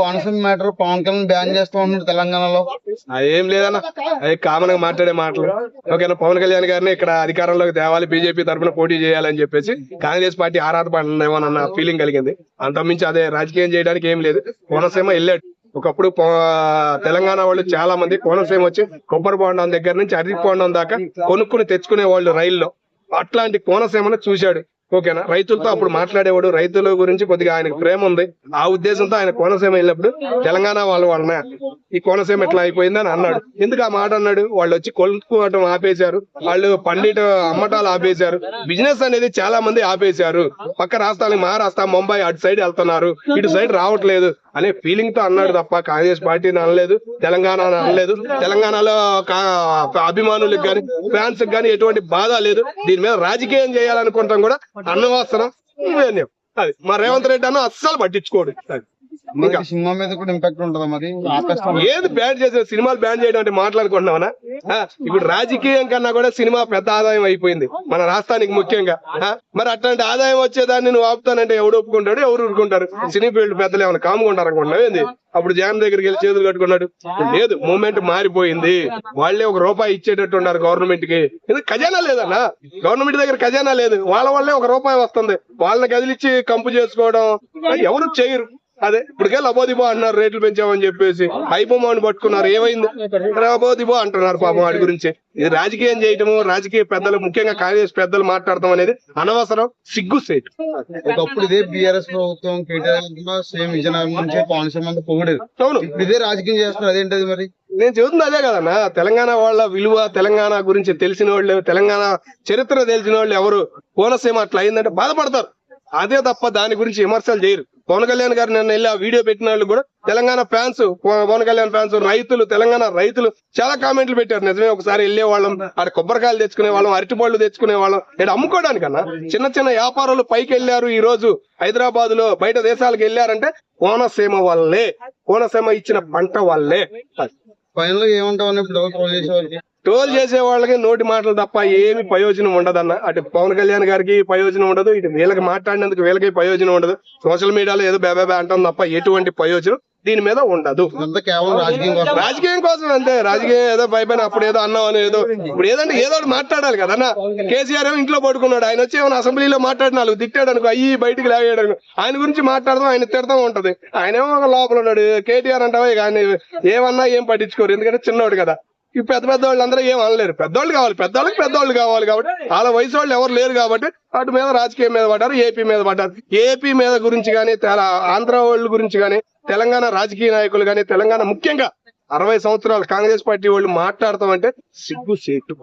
Konaseema matter Pawan Kalyan ban చేస్తూ ఉన్నారు తెలంగాణలో. ఏం లేదన్న. అది కామన్గా మాట్లాడే మాటలు. ఓకేనా పవన్ కళ్యాణ్ గారిని ఇక్కడ అధికారంలోకి తేవాలి బీజేపీ తరఫున పోటీ చేయాలని చెప్పేసి కాంగ్రెస్ పార్టీ ఆరాధపడనేమోనన్న ఫీలింగ్ కలిగింది. అంతమించి అదే రాజకీయం చేయడానికి ఏం లేదు. కోనసీమ వెళ్ళాడు ఒకప్పుడు తెలంగాణ వాళ్ళు చాలా మంది కోనసీమ వచ్చి కొబ్బరి బొండం దగ్గర నుంచి అరటి బొండం దాకా కొనుక్కుని తెచ్చుకునే వాళ్ళు రైల్లో. అట్లాంటి కోనసీమను చూశాడు. ఓకేనా? రైతులతో అప్పుడు మాట్లాడేవాడు. రైతుల గురించి కొద్దిగా ఆయనకు ప్రేమ ఉంది. ఆ ఉద్దేశంతో ఆయన కోనసీమ వెళ్ళినప్పుడు తెలంగాణ వాళ్ళ వలన ఈ కోనసీమ ఎట్లా అయిపోయిందని అన్నాడు. ఎందుకు ఆ మాట అన్నాడు? వాళ్ళు వచ్చి కొనుక్కోవటం ఆపేశారు. వాళ్ళు పండిట అమ్మటాలు ఆపేశారు. బిజినెస్ అనేది చాలా మంది ఆపేశారు. పక్క రాష్ట్రాలకు మహారాష్ట్ర ముంబై అటు సైడ్ వెళ్తున్నారు. ఇటు సైడ్ రావట్లేదు అనే ఫీలింగ్తో అన్నాడు తప్ప కాంగ్రెస్ పార్టీని అనలేదు తెలంగాణ అనలేదు. తెలంగాణలో అభిమానులకు గాని ఫ్యాన్స్ గాని ఎటువంటి బాధ లేదు. దీని మీద రాజకీయం చేయాలనుకుంటాం కూడా అన్నవాసనం అది మా రేవంత్ రెడ్డి అన్న అస్సలు పట్టించుకోడు. సినిమా మీద కూడా ఇంపాక్ట్ ఉంటుందా మరి? ఏది బ్యాన్ చేసే సినిమాలు బ్యాన్ చేయడం అంటే మాట్లాడుకుంటున్నావనా? ఆ, ఇప్పుడు రాజకీయం కన్నా కూడా సినిమా పెద్ద ఆదాయం అయిపోయింది. మన రాష్ట్రానికి ముఖ్యంగా. మరి అట్లాంటి ఆదాయం వచ్చేదాన్ని నువ్వు ఆపుతానంటే ఎవడు ఒప్పుకుంటాడు ఎవరు ఊరుకుంటారు? సినీ ఫీల్డ్ పెద్దలు ఏమైనా కాముకుంటారు అనుకుంటున్నావు ఏంది? అప్పుడు జగన్ దగ్గరికి వెళ్ళి చేతులు కట్టుకున్నాడు. లేదు మూమెంట్ మారిపోయింది. వాళ్ళే ఒక రూపాయి ఇచ్చేటట్టు ఉన్నారు గవర్నమెంట్కి ఇది ఖజానా లేదన్నా? గవర్నమెంట్ దగ్గర ఖజానా లేదు. వాళ్ళ వల్లే ఒక రూపాయి వస్తుంది. వాళ్ళని కదిలిచ్చి కంపు చేసుకోవడం. ఎవరు చేయరు. అదే ఇప్పటికే లబోదిబో అంటున్నారు రేట్లు పెంచామని చెప్పేసి. అయిపోమని పట్టుకున్నారు ఏమైంది? లబోదిబో అంటున్నారు పాపం వాడి గురించి. ఇది రాజకీయం చేయటము రాజకీయ పెద్దలు ముఖ్యంగా కాంగ్రెస్ పెద్దలు మాట్లాడటం అనేది అనవసరం సిగ్గు సేట్. ఒకప్పుడు ఇదే బీఆర్ఎస్ ప్రభుత్వం కేటీఆర్ సేమ్ విజయనగరం నుంచి కోనసీమ పొగిడేది అవును. ఇదే రాజకీయం చేస్తున్నారు అదేంటది మరి? నేను చెబుతుంది అదే కదన్నా తెలంగాణ వాళ్ళ విలువ తెలంగాణ గురించి తెలిసిన వాళ్ళు తెలంగాణ చరిత్ర తెలిసిన వాళ్ళు ఎవరు? కోనసీమ అట్లా అయిందంటే బాధపడతారు. అదే తప్ప దాని గురించి విమర్శలు చేయరు. పవన్ కళ్యాణ్ గారు నిన్న వెళ్ళి ఆ వీడియో పెట్టిన వాళ్ళు కూడా తెలంగాణ ఫ్యాన్స్ పవన్ కళ్యాణ్ ఫ్యాన్స్ రైతులు తెలంగాణ రైతులు చాలా కామెంట్లు పెట్టారు. నిజమే ఒకసారి వెళ్ళే వాళ్ళం అక్కడ కొబ్బరికాయలు తెచ్చుకునే వాళ్ళం అరటిపళ్ళు తెచ్చుకునే వాళ్ళం. ఇక్కడ అమ్ముకోవడానికన్నా చిన్న చిన్న వ్యాపారులు పైకి వెళ్ళారు ఈ రోజు హైదరాబాద్లో బయట దేశాలకు వెళ్ళారంటే కోనసీమ వల్లే కోనసీమ ఇచ్చిన పంట వల్లే. ఫైనల్ ఏమంటావు ట్రోల్ చేసే వాళ్ళకి నోటి మాటలు తప్ప ఏమి ప్రయోజనం ఉండదన్న. అటు పవన్ కళ్యాణ్ గారికి ప్రయోజనం ఉండదు ఇటు వీళ్ళకి మాట్లాడినందుకు వీళ్ళకి ప్రయోజనం ఉండదు. సోషల్ మీడియాలో ఏదో బేబే అంటాం తప్ప ఎటువంటి ప్రయోజనం దీని మీద ఉండదు. రాజకీయం కోసం. రాజకీయం కోసం అంతే. రాజకీయం ఏదో పైపైన అప్పుడు ఏదో అన్నాం అని ఏదో ఇప్పుడు ఏదంటే ఏదో మాట్లాడాలి కదా అన్న. కేసీఆర్ ఏమో ఇంట్లో పడుకున్నాడు. ఆయన వచ్చి ఏమైనా అసెంబ్లీలో మాట్లాడి నాలుగు తిట్టాడు అనుకో అయ్యి బయటికి అనుకో. ఆయన గురించి మాట్లాడదాం ఆయన తిడతాం ఉంటది. ఆయన ఏమో ఒక లోపల ఉన్నాడు. కేటీఆర్ అంటావా? ఇక ఆయన ఏమన్నా ఏం పట్టించుకోరు. ఎందుకంటే చిన్నోడు కదా. ఈ పెద్ద పెద్ద వాళ్ళు అందరూ ఏం అనలేరు. పెద్దోళ్ళు కావాలి. పెద్దోళ్ళకి పెద్దోళ్ళు కావాలి కాబట్టి వాళ్ళ వయసు వాళ్ళు ఎవరు లేరు కాబట్టి అటు మీద రాజకీయం మీద పడ్డారు ఏపీ మీద పడ్డారు. ఏపీ మీద గురించి కానీ ఆంధ్ర వాళ్ళ గురించి కానీ తెలంగాణ రాజకీయ నాయకులు కానీ తెలంగాణ ముఖ్యంగా అరవై సంవత్సరాలు కాంగ్రెస్ పార్టీ వాళ్ళు మాట్లాడతామంటే సిగ్గు సేటు.